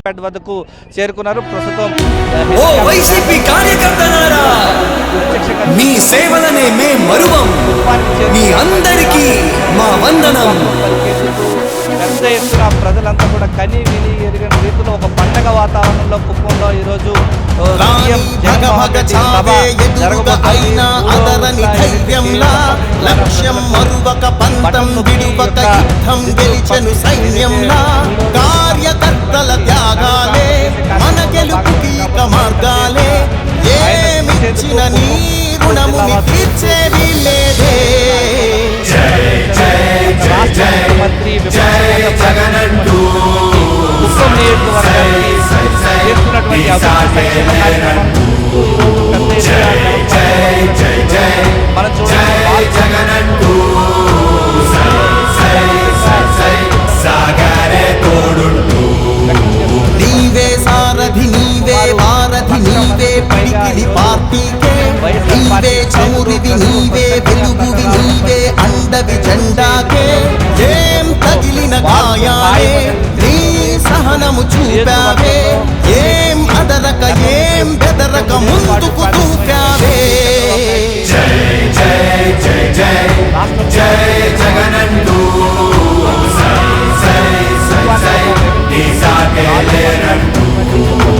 Pad వద్దకు చేరుకున్నారు. ప్రస్తుతం ఓ వైసీపీ కార్యకర్తలారా మీ సేవలనే మే మరువం. మీ అందరికీ మా వందనం. పెద్ద ఎత్తున ప్రజలంతా కూడా కని విని ఎరిగిన రీతిలో ఒక పండగ వాతావరణంలో కుప్పంలో ఈరోజు లక్ష్యం మరువక పంతం విడువక యుద్ధం గెలిచెను సైన్యంలా కార్యకర్తల త్యాగాలే మన గెలుపుకి ఇక మార్గాలే. ఏమిచ్చిన నీ రుణము తీర్చేది లేదే రాష్ట్ర ముఖ్యమంత్రి విపక్ష పిడికిలి పార్టీకే నీవే చమురివి నీవే వెలుగువి నీవే అండవి జెండాకే ఏం తగిలిన గాయాలే నీ సహనము చూపావే ఏం అదరక ఏం బెదరక ముందుకు దూకావే తారతమ్యాలు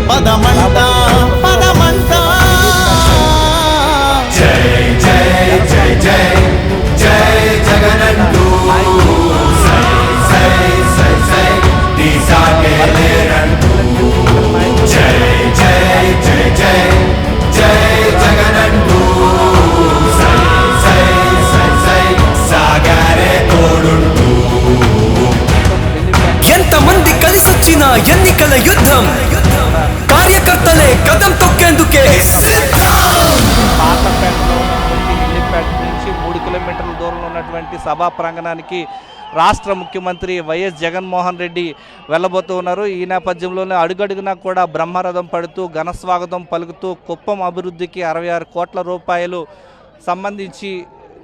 తప్పదులే పదమంట పదమంట ఎంతమంది కలిసొచ్చిన ఎన్నికల యుద్ధం? కార్యకర్తలే కథం తొక్కేందుకే పాతపేటలో నుంచి మూడు కిలోమీటర్ల దూరంలో ఉన్నటువంటి సభా ప్రాంగణానికి రాష్ట్ర ముఖ్యమంత్రి వైఎస్ జగన్మోహన్ రెడ్డి వెళ్ళబోతూ ఉన్నారు. ఈ నేపథ్యంలోనే అడుగడుగునా కూడా బ్రహ్మరథం పడుతూ ఘనస్వాగతం పలుకుతూ కుప్పం అభివృద్ధికి అరవై ఆరు కోట్ల రూపాయలు సంబంధించి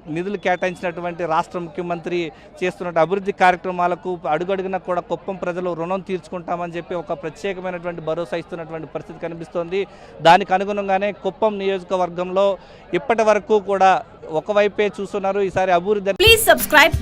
నిధులు కేటాయించినటువంటి రాష్ట్ర ముఖ్యమంత్రి చేస్తున్న అభివృద్ధి కార్యక్రమాలకు అడుగడుగున కూడా కుప్పం ప్రజలు రుణం తీర్చుకుంటామని చెప్పి ఒక ప్రత్యేకమైనటువంటి భరోసా ఇస్తున్నటువంటి పరిస్థితి కనిపిస్తోంది దానికి అనుగుణంగానే కుప్పం నియోజకవర్గంలో ఇప్పటి వరకు కూడా ఒకవైపే చూస్తున్నారు ఈసారి అభివృద్ధి Please subscribe.